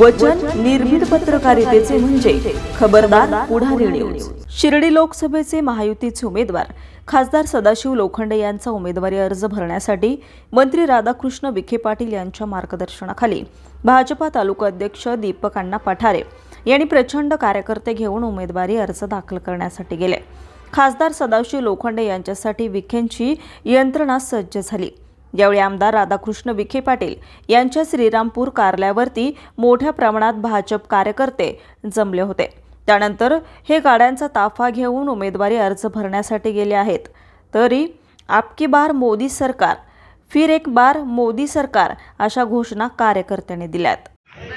वचन निर्भीड पत्रकारितेचे म्हणजे खबरदार पुढारी न्यूज शिर्डी लोकसभेचे महायुतीचे उमेदवार खासदार सदाशिव लोखंडे यांचा उमेदवारी अर्ज भरण्यासाठी मंत्री राधाकृष्ण विखे पाटील यांच्या मार्गदर्शनाखाली भाजपा तालुका अध्यक्ष दीपक अण्णा पठारे यांनी प्रचंड कार्यकर्ते घेऊन उमेदवारी अर्ज दाखल करण्यासाठी गेले. खासदार सदाशिव लोखंडे यांच्यासाठी विखेंची यंत्रणा सज्ज झाली. यावेळी आमदार राधाकृष्ण विखे पाटील यांच्या श्रीरामपूर कार्यालयावरती मोठ्या प्रमाणात भाजप कार्यकर्ते जमले होते. त्यानंतर हे गाड्यांचा ताफा घेऊन उमेदवारी अर्ज भरण्यासाठी गेले आहेत. तरी आपकी बार मोदी सरकार फिर एक बार मोदी सरकार अशा घोषणा कार्यकर्त्यांनी दिल्यात.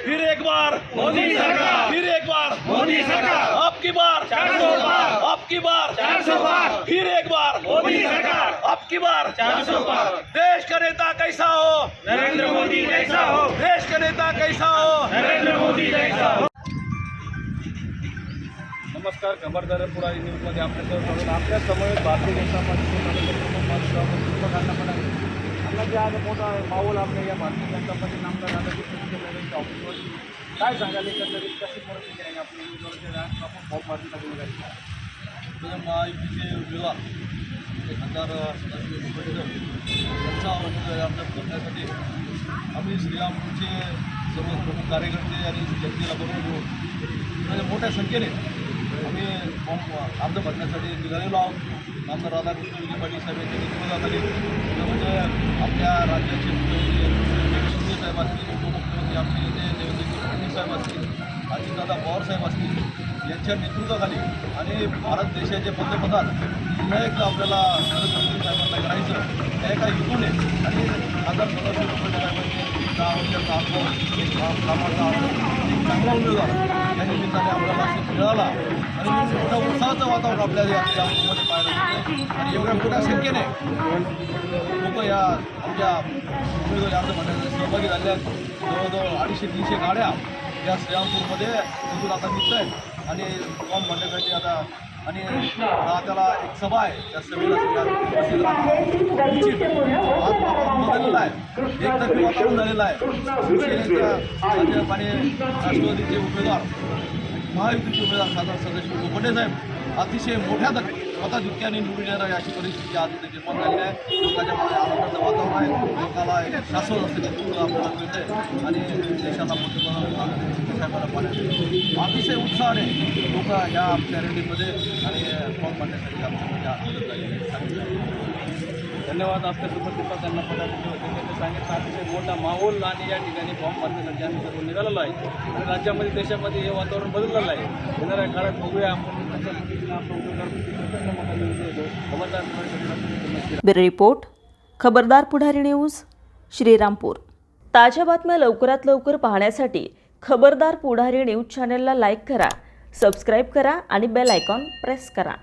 फिर एक बार मोदी सरकार फिर एक बार मोदी सरकार. आपकी बार चार सौ बार आपकी बार चार सौ बार फिर एक बार मोदी सरकार. आपकी बार। चार सौ देश का नेता कैसा हो? नरेंद्र मोदी जैसा हो। देश का नेता कैसा हो? नरेंद्र मोदी जैसा हो। नमस्कार खबरदार पुढारी न्यूजमध्ये आपल्या सर्व स्वागत आपल्या समोर भारतीय जनता पार्टीचे पण आहे. आपला जे आज मोठा माहोल आपल्या या भारतीय जनता पार्टी नामदार राधाकृष्ण ऑफिसवर काय सांगाल एकंदरीत कशी परिस्थिती आहे आपली? न्यूजवरचे आपण फॉर्म मारण्यासाठी निघाली महायुतीचे उमेदवार खासदार सदाशिव लोखंडे यांचा उमेदवारी करण्यासाठी आम्ही श्रीरामपूरचे सर्व प्रमुख कार्यकर्ते आणि जनतेला बरोबर घेऊन मोठ्या संख्येने आम्ही फॉर्म अर्ज भरण्यासाठी निघालेलो आहोत. आमदार राधाकृष्ण विखे पाटील साहेब यांच्या नेतृत्वाखाली. खरं म्हणजे आपल्या राज्याचे मुख्यमंत्री शिंदे साहेब असतील उपमुख्यमंत्री आमचे नेते देवेंद्र फडणवीस साहेब असतील अजितदादा पवार साहेब असतील यांच्या नेतृत्वाखाली आणि भारत देशाचे पंतप्रधान पुन्हा एकदा आपल्याला नरेंद्र मोदी साहेबांना करायचं त्या एका हेतूने आणि खासदार सदाशिव लोखंडे साहेबांनी काम- कामाचा एक चांगला उमेदवार या निमित्ताने आपल्याला मिळाला. आणि मोठ्या उत्साहाचं वातावरण आपल्या या यामध्ये पाहायला मिळतं आणि एवढ्या मोठ्या संख्येने लोक या आमच्या उमेदवारी अर्ज भरण्यासाठी सहभागी झाले आहेत. जवळजवळ अडीचशे तीनशे गाड्या या श्रीरामपूरमध्ये तिथून आता निघत आहेत आणि फॉर्म भरण्यासाठी आता आणि त्याला एक सभा आहे. त्या सभेला सगळ्या उपस्थित राहणार. निश्चित. आज वातावरण बदललेलं आहे. झालेलं आहे. शिवसेनेच्या भाजप आणि राष्ट्रवादीचे उमेदवार महायुतीचे उमेदवार खासदार सदस्य बोपडे साहेब अतिशय मोठ्या दक- मताधिक्याने निवडून येणार आहे अशी परिस्थिती आज इथे निर्माण झाली आहे. लोकांच्या मनात आनंदाचं वातावरण आहे. लोकाला एक शाश्वत असलेलं नेतृत्व आपल्याला मिळते आणि देशाला पंतप्रधान साहेबांना पाहण्यात अतिशय उत्साहाने लोक या आमच्या रॅलीमध्ये आणि फॉर्म भरण्यासाठी आमच्यामध्ये आनंद झालेले सांगितलं धन्यवाद. आपल्यासोबत दीपक त्यांना पदाधिकारी होते. त्यांनी सांगितलं अतिशय मोठा माहोल आणि या ठिकाणी फॉर्म भरण्यासाठी आम्ही सर्व निघालेलो आहे. आणि राज्यामध्ये देशामध्ये हे वातावरण बदललेलं आहे. येणाऱ्या काळात बघूया आपण रिपोर्ट खबरदार पुढारी न्यूज श्रीरामपूर. ताज्या बातम्या लवकरात लवकर पाहण्यासाठी खबरदार पुढारी न्यूज चॅनलला लाईक करा सबस्क्राईब करा आणि बेल आयकॉन प्रेस करा.